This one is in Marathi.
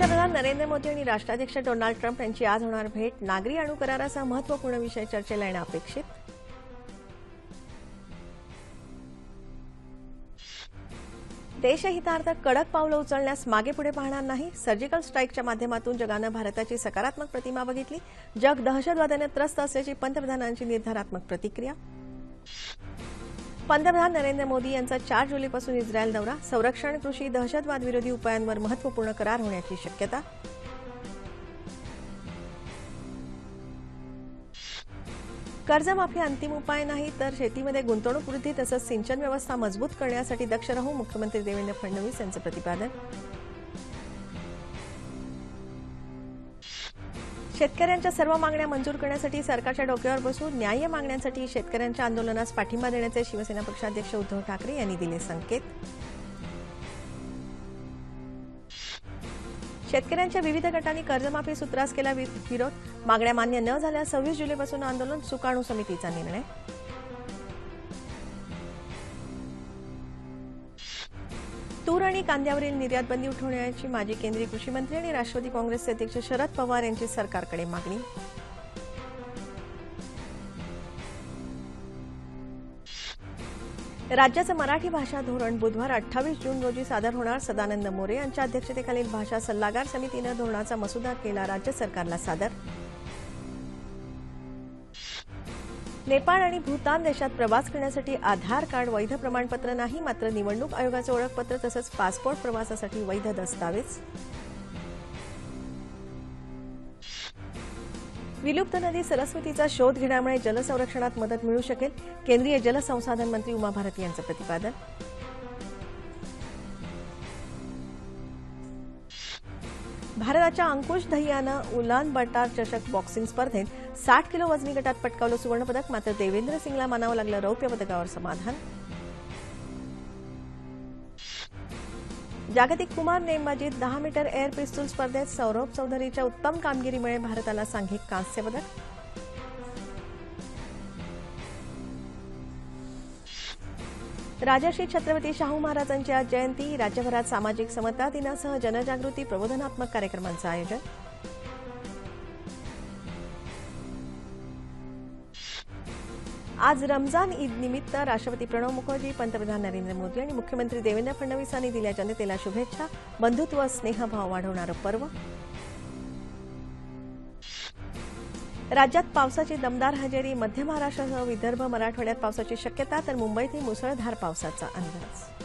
पंतप्रधान नरेंद्र मोदी आणि राष्ट्राध्यक्ष डोनाल्ड ट्रम्प यांची आज होणार भेट नागरी अणुकराराचा महत्त्वपूर्ण विषय चर्चेला येणं अपेक्षित. देशहितार्थ कडक पावलं उचलण्यास मागे पुढे पाहणार नाही. सर्जिकल स्ट्राईकच्या माध्यमातून जगानं भारताची सकारात्मक प्रतिमा बघितली. जग दहशतवादाने त्रस्त असल्याची पंतप्रधानांची निर्धारात्मक प्रतिक्रिया. पंतप्रधान नरेंद्र मोदी यांचा चार जुलैपासून इस्रायल दौरा. संरक्षण कृषी दहशतवाद विरोधी उपायांवर महत्त्वपूर्ण करार होण्याची शक्यता. कर्जमाफी अंतिम उपाय नाही तर शेतीमध्ये गुंतवणूक वृद्धी तसंच सिंचन व्यवस्था मजबूत करण्यासाठी दक्ष राहू मुख्यमंत्री देवेंद्र फडणवीस यांचं प्रतिपादन. शेतकऱ्यांच्या सर्व मागण्या मंजूर करण्यासाठी सरकारच्या डोक्यावर बसून न्याय्य मागण्यांसाठी शेतकऱ्यांच्या आंदोलनास पाठिंबा देण्याचे शिवसेना पक्षाध्यक्ष उद्धव ठाकरे यांनी दिले संकेत. शेतकऱ्यांच्या विविध गटांनी कर्जमाफी सूत्रास केला वि- विरोध. मागण्या मान्य न झाल्यास सव्वीस जुलैपासून आंदोलन सुकाणू समितीचा निर्णय. तूर आणि कांद्यावरील निर्यात बंदी उठवण्याची माजी केंद्रीय कृषी मंत्री आणि राष्ट्रवादी काँग्रेसचे अध्यक्ष शरद पवार यांची सरकारकडे मागणी. राज्याचं मराठी भाषा धोरण बुधवार अठ्ठावीस जून रोजी सादर होणार. सदानंद मोरे यांच्या अध्यक्षतेखालील भाषा सल्लागार समितीनं धोरणाचा मसुदा केला राज्य सरकारला सादर. नेपाळ आणि भूतान देशात प्रवास करण्यासाठी आधार कार्ड वैध प्रमाणपत्र नाही मात्र निवडणूक आयोगाचं ओळखपत्र तसंच पासपोर्ट प्रवासासाठी वैध दस्तावेज. विलुप्त नदी सरस्वतीचा शोध घेण्यामुळे जलसंरक्षणात मदत मिळू शकेल. केंद्रीय जलसंसाधन मंत्री उमा भारती यांचं प्रतिपादन. भारताच्या अंकुश दहियानं उलान बटार चषक बॉक्सिंग स्पर्धेत साठ किलो वजनी गटात पटकावलं सुवर्णपदक मात्र देवेंद्र सिंगला मानावं लागलं रौप्य पदकावर समाधान. जागतिक कुमार नेमबाजीत दहा मीटर एअर पिस्तूल स्पर्धेत सौरभ चौधरीच्या उत्तम कामगिरीमुळे भारताला सांघिक कांस्य पदक. राजर्षी छत्रपती शाहू महाराजांची आज जयंती राज्यभरात सामाजिक समता दिनासह जनजागृती प्रबोधनात्मक कार्यक्रमांचं आयोजन. आज रमजान ईद निमित्त राष्ट्रपती प्रणव मुखर्जी पंतप्रधान नरेंद्र मोदी आणि मुख्यमंत्री देवेंद्र फडणवीसांनी दिल्या जनतेला शुभेच्छा. बंधुत्व स्नेहभाव वाढवणारं पर्व. राज्यात पावसाची दमदार हजेरी मध्य महाराष्ट्रासह विदर्भ मराठवाड्यात पावसाची शक्यता तर मुंबईतही मुसळधार पावसाचा अंदाज.